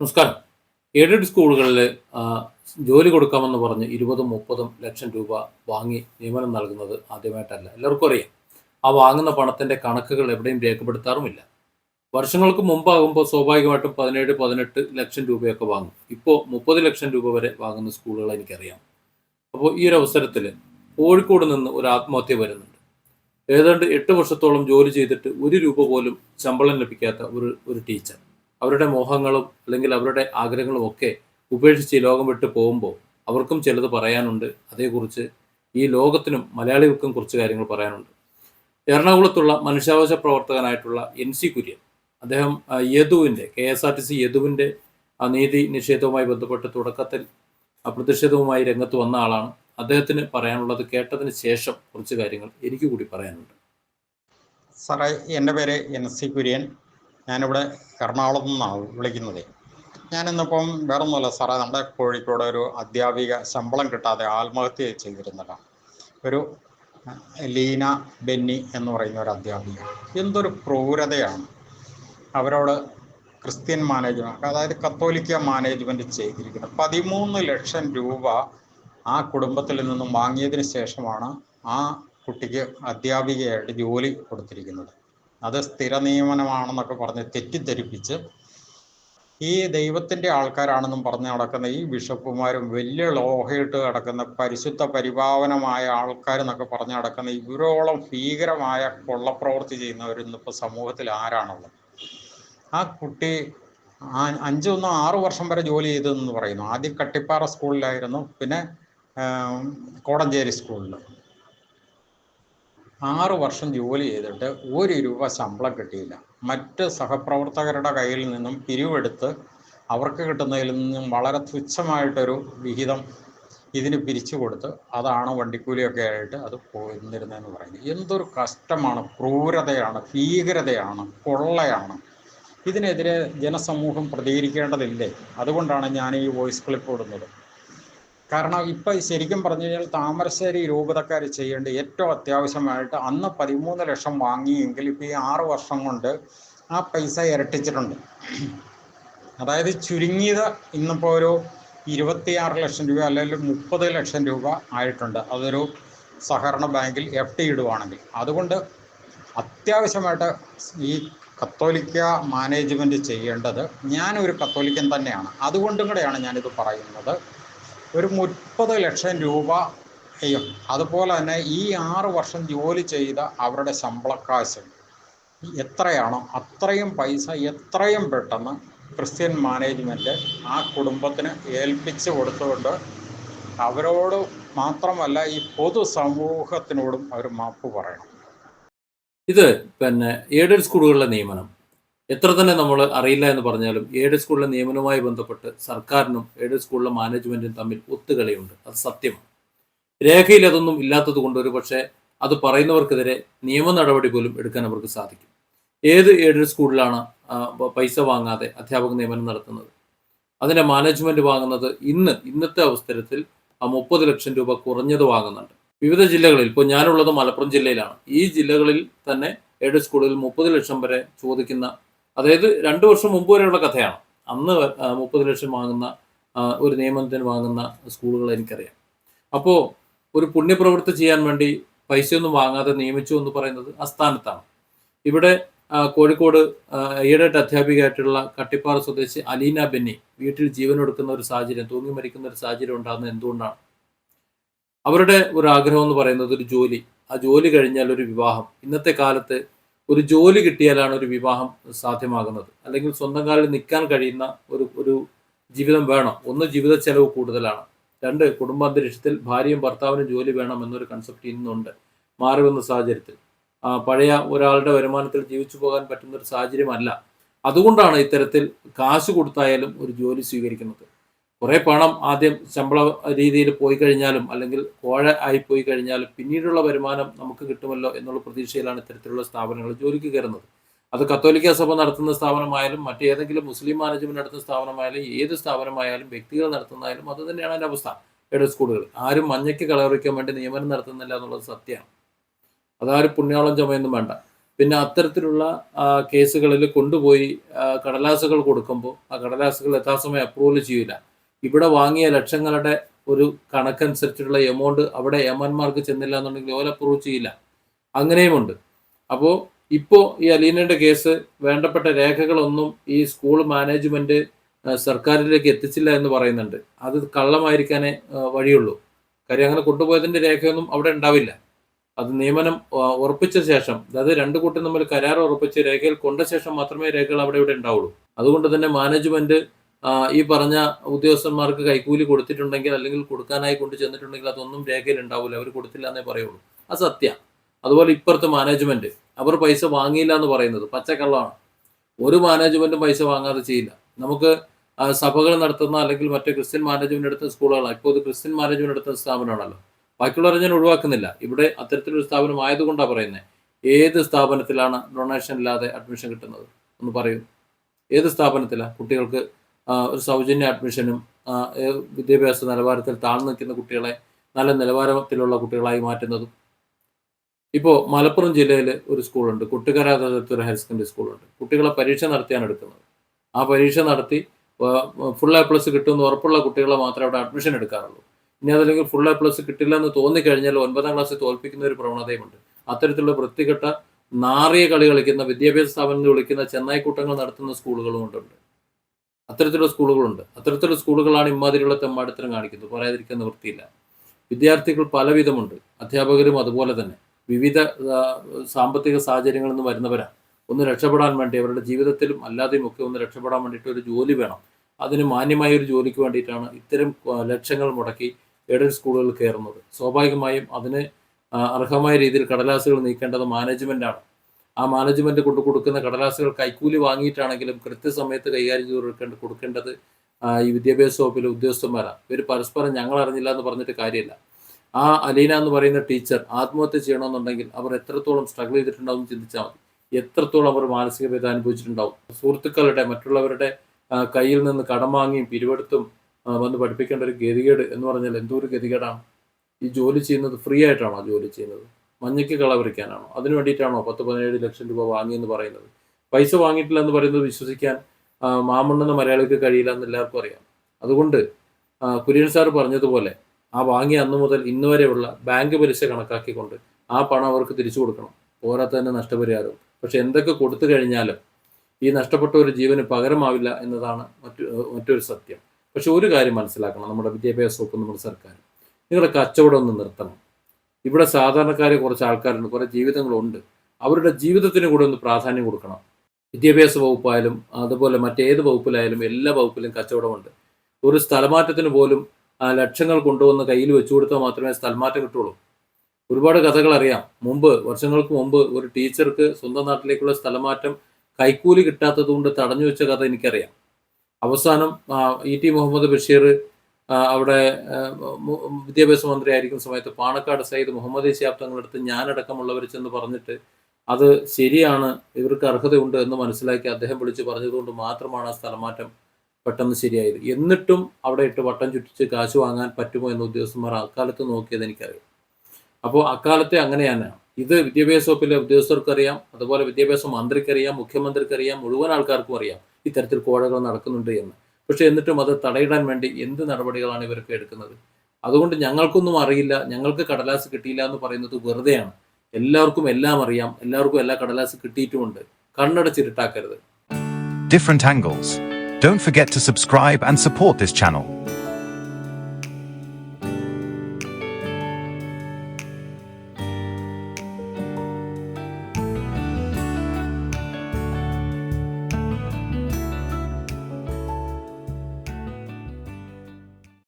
നമസ്കാരം. എയ്ഡഡ് സ്കൂളുകളിൽ ജോലി കൊടുക്കാമെന്ന് പറഞ്ഞ് ഇരുപതും മുപ്പതും ലക്ഷം രൂപ വാങ്ങി നിയമനം നൽകുന്നത് ആദ്യമായിട്ടല്ല. എല്ലാവർക്കും അറിയാം. ആ വാങ്ങുന്ന പണത്തിന്റെ കണക്കുകൾ എവിടെയും രേഖപ്പെടുത്താറുമില്ല. വർഷങ്ങൾക്ക് മുമ്പാകുമ്പോൾ സ്വാഭാവികമായിട്ടും പതിനേഴ് പതിനെട്ട് ലക്ഷം രൂപയൊക്കെ വാങ്ങും. ഇപ്പോൾ മുപ്പത് ലക്ഷം രൂപ വരെ വാങ്ങുന്ന സ്കൂളുകൾ എനിക്കറിയാം. അപ്പോൾ ഈ ഒരു അവസരത്തിൽ കോഴിക്കോട് നിന്ന് ഒരു ആത്മഹത്യ വരുന്നുണ്ട്. ഏതാണ്ട് എട്ട് വർഷത്തോളം ജോലി ചെയ്തിട്ട് ഒരു രൂപ പോലും ശമ്പളം ലഭിക്കാത്ത ഒരു ഒരു ടീച്ചർ. അവരുടെ മോഹങ്ങളും അല്ലെങ്കിൽ അവരുടെ ആഗ്രഹങ്ങളും ഒക്കെ ഉപേക്ഷിച്ച് ലോകം വിട്ട് പോകുമ്പോൾ അവർക്കും ചിലത് പറയാനുണ്ട്. അതേക്കുറിച്ച് ഈ ലോകത്തിനും മലയാളികൾക്കും കുറച്ച് കാര്യങ്ങൾ പറയാനുണ്ട്. എറണാകുളത്തുള്ള മനുഷ്യാവകാശ പ്രവർത്തകനായിട്ടുള്ള എൻ സി കുര്യൻ അദ്ദേഹം യദുവിന്റെ K S R T C യദുവിന്റെ നീതി നിഷേധവുമായി ബന്ധപ്പെട്ട് തുടക്കത്തിൽ പ്രതിഷേധവുമായി രംഗത്ത് വന്ന ആളാണ്. അദ്ദേഹത്തിന് പറയാനുള്ളത് കേട്ടതിന് ശേഷം കുറച്ച് കാര്യങ്ങൾ എനിക്ക് കൂടി പറയാനുണ്ട്. സാറേ എന്റെ പേര് എൻ സി കുര്യൻ. ഞാനിവിടെ എറണാകുളത്ത് നിന്നാണ് വിളിക്കുന്നത്. ഞാനിന്നിപ്പം വേറെ ഒന്നുമല്ല സാറേ നമ്മുടെ കോഴിക്കോട് ഒരു അധ്യാപിക ശമ്പളം കിട്ടാതെ ആത്മഹത്യ ചെയ്തിരുന്നതാണ് ഒരു ലീന ബെന്നി എന്ന് പറയുന്ന ഒരു അധ്യാപിക. എന്തൊരു ക്രൂരതയാണ്. അവരോട് ക്രിസ്ത്യൻ മാനേജ്മെന്റ് അതായത് കത്തോലിക്ക മാനേജ്മെന്റ് ചെയ്തിരിക്കുന്നത്. പതിമൂന്ന് ലക്ഷം രൂപ ആ കുടുംബത്തിൽ നിന്നും വാങ്ങിയതിന് ശേഷമാണ് ആ കുട്ടിക്ക് അധ്യാപികയായിട്ട് ജോലി കൊടുത്തിരിക്കുന്നത്. അത് സ്ഥിര നിയമനമാണെന്നൊക്കെ പറഞ്ഞ് തെറ്റിദ്ധരിപ്പിച്ച് ഈ ദൈവത്തിന്റെ ആൾക്കാരാണെന്നും പറഞ്ഞ് നടക്കുന്ന ഈ ബിഷപ്പുമാരും വലിയ ലോഹയിട്ട് കിടക്കുന്ന പരിശുദ്ധ പരിപാവനമായ ആൾക്കാരെന്നൊക്കെ പറഞ്ഞ് നടക്കുന്ന ഇവരോളം ഭീകരമായ കൊള്ളപ്രവൃത്തി ചെയ്യുന്നവരിന്നിപ്പോൾ സമൂഹത്തിൽ ആരാണുള്ളത്? ആ കുട്ടി അഞ്ചു ആറു വർഷം വരെ ജോലി ചെയ്തതെന്ന് പറയുന്നു. ആദ്യം കട്ടിപ്പാറ സ്കൂളിലായിരുന്നു. പിന്നെ കോടഞ്ചേരി സ്കൂളിൽ ആറ് വർഷം ജോലി ചെയ്തിട്ട് ഒരു രൂപ ശമ്പളം കിട്ടിയില്ല. മറ്റ് സഹപ്രവർത്തകരുടെ കയ്യിൽ നിന്നും പിരിവെടുത്ത് അവർക്ക് കിട്ടുന്നതിൽ നിന്നും വളരെ തുച്ഛമായിട്ടൊരു വിഹിതം ഇതിന് പിരിച്ചു കൊടുത്ത് അതാണ് വണ്ടിക്കൂലിയൊക്കെ ആയിട്ട് അത് പോയിരുന്നിരുന്നതെന്ന് പറയുന്നത്. എന്തൊരു കഷ്ടമാണ് ക്രൂരതയാണ് ഭീകരതയാണ് കൊള്ളയാണ് ഇതിനെതിരെ ജനസമൂഹം പ്രതികരിക്കേണ്ടതില്ലേ? അതുകൊണ്ടാണ് ഞാൻ ഈ വോയിസ് ക്ലിപ്പ് ഇടുന്നത്. കാരണം ഇപ്പൊ ശരിക്കും പറഞ്ഞു കഴിഞ്ഞാൽ താമരശ്ശേരി രൂപതക്കാർ ചെയ്യേണ്ട ഏറ്റവും അത്യാവശ്യമായിട്ട് അന്ന് പതിമൂന്ന് ലക്ഷം വാങ്ങിയെങ്കിൽ ഇപ്പൊ ഈ ആറ് വർഷം കൊണ്ട് ആ പൈസ ഇരട്ടിച്ചിട്ടുണ്ട്. അതായത് ചുരുങ്ങിയത് ഇന്നിപ്പോ ഒരു ഇരുപത്തിയാറ് ലക്ഷം രൂപ അല്ലെങ്കിൽ മുപ്പത് ലക്ഷം രൂപ ആയിട്ടുണ്ട്. അതൊരു സഹകരണ ബാങ്കിൽ എഫ് ടി ഇടുവാണെങ്കിൽ. അതുകൊണ്ട് അത്യാവശ്യമായിട്ട് ഈ കത്തോലിക്ക മാനേജ്മെന്റ് ചെയ്യേണ്ടത് ഞാനൊരു കത്തോലിക്കൻ തന്നെയാണ്. അതുകൊണ്ടും കൂടെയാണ് ഞാനിത് പറയുന്നത്. ഒരു മുപ്പത് ലക്ഷം രൂപ രൂപയും അതുപോലെ തന്നെ ഈ ആറ് വർഷം ജോലി ചെയ്ത അവരുടെ ശമ്പളക്കാശ്. എത്രയാണോ അത്രയും പൈസ എത്രയും പെട്ടെന്ന് ക്രിസ്ത്യൻ മാനേജ്മെന്റ് ആ കുടുംബത്തിന് ഏൽപ്പിച്ച് കൊടുത്തുകൊണ്ട് അവരോട് മാത്രമല്ല ഈ പൊതു സമൂഹത്തിനോടും അവർ മാപ്പ് പറയണം. ഇത് പിന്നെ എയ്ഡഡ് സ്കൂളുകളിലെ നിയമനം. എത്ര തന്നെ നമ്മൾ അറിയില്ല എന്ന് പറഞ്ഞാലും എയ്ഡഡ് സ്കൂളിലെ നിയമനവുമായി ബന്ധപ്പെട്ട് സർക്കാരിനും എയ്ഡഡ് സ്കൂളിലെ മാനേജ്മെന്റും തമ്മിൽ ഒത്തുകളിയുണ്ട്. അത് സത്യമാണ്. രേഖയിൽ അതൊന്നും ഇല്ലാത്തത് കൊണ്ട് ഒരു പക്ഷേ അത് പറയുന്നവർക്കെതിരെ നിയമ നടപടി പോലും എടുക്കാൻ അവർക്ക് സാധിക്കും. ഏത് എയ്ഡഡ് സ്കൂളിലാണ് പൈസ വാങ്ങാതെ അധ്യാപക നിയമനം നടത്തുന്നത്? അതിന്റെ മാനേജ്മെന്റ് വാങ്ങുന്നത് ഇന്ന് ഇന്നത്തെ അവസരത്തിൽ ആ മുപ്പത് ലക്ഷം രൂപ കുറഞ്ഞത് വാങ്ങുന്നുണ്ട്. വിവിധ ജില്ലകളിൽ ഇപ്പോൾ ഞാനുള്ളത് മലപ്പുറം ജില്ലയിലാണ്. ഈ ജില്ലകളിൽ തന്നെ എയ്ഡഡ് സ്കൂളിൽ മുപ്പത് ലക്ഷം വരെ ചോദിക്കുന്ന അതായത് രണ്ടു വർഷം മുമ്പ് വരെയുള്ള കഥയാണ്. അന്ന് മുപ്പത് ലക്ഷം വാങ്ങുന്ന ഒരു നിയമനത്തിന് വാങ്ങുന്ന സ്കൂളുകൾ എനിക്കറിയാം. അപ്പോൾ ഒരു പുണ്യപ്രവൃത്തി ചെയ്യാൻ വേണ്ടി പൈസയൊന്നും വാങ്ങാതെ നിയമിച്ചു എന്ന് പറയുന്നത് അസ്ഥാനത്താണ്. ഇവിടെ കോഴിക്കോട് ഈയിടെയായിട്ട് അധ്യാപികയായിട്ടുള്ള കട്ടിപ്പാറ സ്വദേശി അലീന ബെന്നി വീട്ടിൽ ജീവൻ ജീവനൊടുക്കുന്ന ഒരു സാഹചര്യം തൂങ്ങി മരിക്കുന്ന ഒരു സാഹചര്യം ഉണ്ടാകുന്നത് എന്തുകൊണ്ടാണ്? അവരുടെ ഒരു ആഗ്രഹം എന്ന് പറയുന്നത് ഒരു ജോലി. ആ ജോലി കഴിഞ്ഞാൽ ഒരു വിവാഹം. ഇന്നത്തെ കാലത്ത് ഒരു ജോലി കിട്ടിയാലാണ് ഒരു വിവാഹം സാധ്യമാകുന്നത്. അല്ലെങ്കിൽ സ്വന്തം കാലിൽ നിൽക്കാൻ കഴിയുന്ന ഒരു ഒരു ജീവിതം വേണം. ഒന്ന് ജീവിത ചെലവ് കൂടുതലാണ്. രണ്ട് കുടുംബാന്തരീക്ഷത്തിൽ ഭാര്യയും ഭർത്താവിനും ജോലി വേണം എന്നൊരു കൺസെപ്റ്റ് ഇന്നുണ്ട്. മാറി വന്ന സാഹചര്യത്തിൽ പഴയ ഒരാളുടെ വരുമാനത്തിൽ ജീവിച്ചു പോകാൻ പറ്റുന്ന ഒരു സാഹചര്യമല്ല. അതുകൊണ്ടാണ് ഇത്തരത്തിൽ കാശ് കൊടുത്തായാലും ഒരു ജോലി സ്വീകരിക്കുന്നത്. കുറേ പണം ആദ്യം ശമ്പള രീതിയിൽ പോയി കഴിഞ്ഞാലും അല്ലെങ്കിൽ കോഴ ആയി പോയി കഴിഞ്ഞാലും പിന്നീടുള്ള വരുമാനം നമുക്ക് കിട്ടുമല്ലോ എന്നുള്ള പ്രതീക്ഷയിലാണ് ഇത്തരത്തിലുള്ള സ്ഥാപനങ്ങൾ ജോലിക്ക് കയറുന്നത്. അത് കത്തോലിക്ക സഭ നടത്തുന്ന സ്ഥാപനമായാലും മറ്റേതെങ്കിലും മുസ്ലിം മാനേജ്മെന്റ് നടത്തുന്ന സ്ഥാപനമായാലും ഏത് സ്ഥാപനമായാലും വ്യക്തികൾ നടത്തുന്നതായാലും അത് തന്നെയാണ് അതിന്റെ അവസ്ഥ. എയ്ഡഡ് സ്കൂളുകൾ. ആരും മഞ്ഞയ്ക്ക് കളവറിക്കാൻ വേണ്ടി നിയമനം നടത്തുന്നില്ല എന്നുള്ളത് സത്യമാണ്. അതാരും പുണ്യാളം ചുമയൊന്നും വേണ്ട. പിന്നെ അത്തരത്തിലുള്ള കേസുകളിൽ കൊണ്ടുപോയി കടലാസുകൾ കൊടുക്കുമ്പോൾ ആ കടലാസുകൾ യഥാസമയം അപ്രൂവൽ ചെയ്യില്ല ഇവിടെ വാങ്ങിയ ലക്ഷങ്ങളുടെ ഒരു കണക്കനുസരിച്ചുള്ള എമൗണ്ട് അവിടെ എമന്മാർക്ക് ചെന്നില്ല എന്നുണ്ടെങ്കിൽ ഓല അപ്രൂവ് ചെയ്യില്ല. അങ്ങനെയുമുണ്ട്. അപ്പോൾ ഇപ്പോൾ ഈ അലീനയുടെ കേസ് വേണ്ടപ്പെട്ട രേഖകളൊന്നും ഈ സ്കൂൾ മാനേജ്മെന്റ് സർക്കാരിലേക്ക് എത്തിച്ചില്ല എന്ന് പറയുന്നുണ്ട്. അത് കള്ളമായിരിക്കാനേ വഴിയുള്ളൂ. കാര്യം അങ്ങനെ കൊണ്ടുപോയതിന്റെ രേഖയൊന്നും അവിടെ ഉണ്ടാവില്ല. അത് നിയമനം ഉറപ്പിച്ച ശേഷം അതായത് രണ്ടു കൂട്ടം തമ്മിൽ കരാർ ഉറപ്പിച്ച് രേഖയിൽ കൊണ്ട ശേഷം മാത്രമേ രേഖകൾ അവിടെ ഇവിടെ ഉണ്ടാവുള്ളൂ. അതുകൊണ്ട് തന്നെ മാനേജ്മെന്റ് ഈ പറഞ്ഞ ഉദ്യോഗസ്ഥന്മാർക്ക് കൈക്കൂലി കൊടുത്തിട്ടുണ്ടെങ്കിൽ അല്ലെങ്കിൽ കൊടുക്കാനായി കൊണ്ടു ചെന്നിട്ടുണ്ടെങ്കിൽ അതൊന്നും രേഖയിൽ ഉണ്ടാവില്ല അവർ കൊടുത്തില്ല എന്നേ പറയുള്ളൂ. അത് സത്യ. അതുപോലെ ഇപ്പുറത്തെ മാനേജ്മെന്റ് അവർ പൈസ വാങ്ങിയില്ല എന്ന് പറയുന്നത് പച്ചക്കള്ളമാണ്. ഒരു മാനേജ്മെന്റും പൈസ വാങ്ങാതെ ചെയ്യില്ല. നമുക്ക് സഭകൾ നടത്തുന്ന അല്ലെങ്കിൽ മറ്റേ ക്രിസ്ത്യൻ മാനേജ്മെന്റ് എടുത്ത സ്കൂളുകളാണ്. ഇപ്പോൾ ഇത് ക്രിസ്ത്യൻ മാനേജ്മെന്റ് എടുത്ത സ്ഥാപനമാണല്ലോ. ബാക്കിയുള്ളവരെ ഞാൻ ഒഴിവാക്കുന്നില്ല. ഇവിടെ അത്തരത്തിലൊരു സ്ഥാപനം ആയതുകൊണ്ടാണ് പറയുന്നത് ഏത് സ്ഥാപനത്തിലാണ് ഡൊണേഷൻ ഇല്ലാതെ അഡ്മിഷൻ കിട്ടുന്നത്? ഒന്ന് പറയൂ. ഏത് സ്ഥാപനത്തിലാണ് കുട്ടികൾക്ക് ഒരു സൗജന്യ അഡ്മിഷനും വിദ്യാഭ്യാസ നിലവാരത്തിൽ താഴ്ന്നു നിൽക്കുന്ന കുട്ടികളെ നല്ല നിലവാരത്തിലുള്ള കുട്ടികളായി മാറ്റുന്നതും. ഇപ്പോൾ മലപ്പുറം ജില്ലയിൽ ഒരു സ്കൂളുണ്ട്. കുട്ടിക്കര ഒരു ഹയർ സെക്കൻഡറി സ്കൂളുണ്ട്. കുട്ടികളെ പരീക്ഷ നടത്തിയാണ് എടുക്കുന്നത്. ആ പരീക്ഷ നടത്തി ഫുൾ എ പ്ലസ് കിട്ടുമെന്ന് ഉറപ്പുള്ള കുട്ടികളെ മാത്രമേ അവിടെ അഡ്മിഷൻ എടുക്കാറുള്ളൂ. ഇനി അതല്ലെങ്കിൽ ഫുൾ എ പ്ലസ് കിട്ടില്ല എന്ന് തോന്നിക്കഴിഞ്ഞാൽ ഒൻപതാം ക്ലാസ്സിൽ തോൽപ്പിക്കുന്ന ഒരു പ്രവണതയുമുണ്ട്. അത്തരത്തിലുള്ള വൃത്തികെട്ട നാറിയ കളി കളിക്കുന്ന വിദ്യാഭ്യാസ സ്ഥാപനങ്ങൾ വിളിക്കുന്ന ചെന്നായിക്കൂട്ടങ്ങൾ നടത്തുന്ന സ്കൂളുകളും കൊണ്ടുണ്ട് അത്തരത്തിലുള്ള സ്കൂളുകളുണ്ട്. അത്തരത്തിലുള്ള സ്കൂളുകളാണ് ഇമാതിരിയുള്ള തെമ്മാടിത്തരം കാണിക്കുന്നത്. പറയാതിരിക്കാൻ നിവൃത്തിയില്ല. വിദ്യാർത്ഥികൾ പലവിധമുണ്ട്. അധ്യാപകരും അതുപോലെ തന്നെ. വിവിധ സാമ്പത്തിക സാഹചര്യങ്ങളിൽ നിന്ന് വരുന്നവരാണ് ഒന്ന് രക്ഷപ്പെടാൻ വേണ്ടി അവരുടെ ജീവിതത്തിലും അല്ലാതെയും ഒക്കെ ഒന്ന് രക്ഷപ്പെടാൻ വേണ്ടിയിട്ട് ഒരു ജോലി വേണം. അതിന് മാന്യമായ ഒരു ജോലിക്ക് വേണ്ടിയിട്ടാണ് ഇത്തരം ലക്ഷങ്ങൾ മുടക്കി എയ്ഡഡ് സ്കൂളുകളിൽ കയറുന്നത്. സ്വാഭാവികമായും അതിന് അർഹമായ രീതിയിൽ കടലാസുകൾ നീക്കേണ്ടത് മാനേജ്മെന്റാണ് ആ മാനേജ്മെന്റ് കൊണ്ട് കൊടുക്കുന്ന കടലാസുകൾ കൈക്കൂലി വാങ്ങിയിട്ടാണെങ്കിലും കൃത്യസമയത്ത് കൈകാര്യം ചെയ്ത് കൊടുക്കേണ്ട കൊടുക്കേണ്ടത് ഈ വിദ്യാഭ്യാസ വകുപ്പിലെ ഉദ്യോഗസ്ഥന്മാരാണ്. ഇവർ പരസ്പരം ഞങ്ങൾ അറിഞ്ഞില്ല എന്ന് പറഞ്ഞിട്ട് കാര്യമില്ല. ആ അലീന എന്ന് പറയുന്ന ടീച്ചർ ആത്മഹത്യ ചെയ്യണമെന്നുണ്ടെങ്കിൽ അവർ എത്രത്തോളം സ്ട്രഗിൾ ചെയ്തിട്ടുണ്ടാവും ചിന്തിച്ചാൽ മതി. എത്രത്തോളം അവർ മാനസിക വേദന അനുഭവിച്ചിട്ടുണ്ടാവും. സുഹൃത്തുക്കളുടെ മറ്റുള്ളവരുടെ കയ്യിൽ നിന്ന് കടം വാങ്ങിയും പിരിവെടുത്തും വന്ന് പഠിപ്പിക്കേണ്ട ഒരു ഗതികേട് എന്ന് പറഞ്ഞാൽ എന്തോ ഒരു ഗതികേടാണ്? ഈ ജോലി ചെയ്യുന്നത് ഫ്രീ ആയിട്ടാണോ ജോലി ചെയ്യുന്നത്? മഞ്ഞയ്ക്ക് കളവറിക്കാനാണോ അതിനു വേണ്ടിയിട്ടാണോ പത്ത് പതിനേഴ് ലക്ഷം രൂപ വാങ്ങിയെന്ന് പറയുന്നത്? പൈസ വാങ്ങിയിട്ടില്ല എന്ന് പറയുന്നത് വിശ്വസിക്കാൻ മാമണ്ണെന്ന മലയാളിക്ക് കഴിയില്ല എന്ന് എല്ലാവർക്കും അറിയാം. അതുകൊണ്ട് കുര്യൻ സാർ പറഞ്ഞതുപോലെ ആ വാങ്ങിയ അന്ന് മുതൽ ഇന്ന് വരെയുള്ള ബാങ്ക് പലിശ കണക്കാക്കിക്കൊണ്ട് ആ പണം അവർക്ക് തിരിച്ചു കൊടുക്കണം. പോരാത്ത തന്നെ നഷ്ടപരിഹാരവും പക്ഷെ എന്തൊക്കെ കൊടുത്തു കഴിഞ്ഞാലും ഈ നഷ്ടപ്പെട്ട ഒരു ജീവന് പകരമാവില്ല എന്നതാണ് മറ്റു മറ്റൊരു സത്യം. പക്ഷെ ഒരു കാര്യം മനസ്സിലാക്കണം നമ്മുടെ വിദ്യാഭ്യാസ വകുപ്പ് നമ്മുടെ സർക്കാർ. നിങ്ങളുടെ കച്ചവടം ഒന്ന് നിർത്തണം. ഇവിടെ സാധാരണക്കാരെ കുറച്ച് ആൾക്കാരുണ്ട് കുറേ ജീവിതങ്ങളുണ്ട്. അവരുടെ ജീവിതത്തിന് കൂടെ ഒന്ന് പ്രാധാന്യം കൊടുക്കണം. വിദ്യാഭ്യാസ വകുപ്പായാലും അതുപോലെ മറ്റേത് വകുപ്പിലായാലും എല്ലാ വകുപ്പിലും കച്ചവടമുണ്ട്. ഒരു സ്ഥലമാറ്റത്തിന് പോലും ആ ലക്ഷങ്ങൾ കൊണ്ടുവന്ന് കയ്യിൽ വെച്ചു കൊടുത്താൽ മാത്രമേ സ്ഥലമാറ്റം കിട്ടുള്ളൂ. ഒരുപാട് കഥകൾ അറിയാം. മുമ്പ് വർഷങ്ങൾക്ക് മുമ്പ് ഒരു ടീച്ചർക്ക് സ്വന്തം നാട്ടിലേക്കുള്ള സ്ഥലമാറ്റം കൈക്കൂലി കിട്ടാത്തത് കൊണ്ട് തടഞ്ഞു വെച്ച കഥ എനിക്കറിയാം. അവസാനം ഇ ടി മുഹമ്മദ് ബഷീർ അവിടെ വിദ്യാഭ്യാസ മന്ത്രി ആയിരിക്കുന്ന സമയത്ത് പാണക്കാട് സയ്യിദ് മുഹമ്മദ് ഇശാബ് തങ്ങളടുത്ത് ഞാനടക്കമുള്ളവർ ചെന്ന് പറഞ്ഞിട്ട് അത് ശരിയാണ് ഇവർക്ക് അർഹതയുണ്ട് എന്ന് മനസ്സിലാക്കി അദ്ദേഹം വിളിച്ച് പറഞ്ഞതുകൊണ്ട് മാത്രമാണ് ആ സ്ഥലമാറ്റം പെട്ടെന്ന് ശരിയായത്. എന്നിട്ടും അവിടെ ഇട്ട് വട്ടം ചുറ്റിച്ച് കാശ് വാങ്ങാൻ പറ്റുമോ എന്ന് ഉദ്യോഗസ്ഥന്മാർ അക്കാലത്ത് നോക്കിയത് എനിക്കറിയാം. അപ്പോൾ അക്കാലത്തെ അങ്ങനെയാണ്. ഇത് വിദ്യാഭ്യാസ വകുപ്പിലെ ഉദ്യോഗസ്ഥർക്കറിയാം അതുപോലെ വിദ്യാഭ്യാസ മന്ത്രിക്കറിയാം മുഖ്യമന്ത്രിക്കറിയാം മുഴുവൻ ആൾക്കാർക്കും അറിയാം ഇത്തരത്തിൽ കോഴകൾ നടക്കുന്നുണ്ട് എന്ന്. പക്ഷെ എന്നിട്ടും അത് തടയിടാൻ വേണ്ടി എന്ത് നടപടികളാണ് ഇവരൊക്കെ എടുക്കുന്നത്? അതുകൊണ്ട് ഞങ്ങൾക്കൊന്നും അറിയില്ല. ഞങ്ങൾക്ക് കടലാസ് കിട്ടിയില്ല എന്ന് പറയുന്നത് വെറുതെയാണ്. എല്ലാവർക്കും എല്ലാം അറിയാം. എല്ലാവർക്കും എല്ലാ കടലാസ് കിട്ടിയിട്ടുമുണ്ട്. കണ്ണടച്ചിരുട്ടാക്കരുത്. Different angles don't forget to subscribe and support this channel.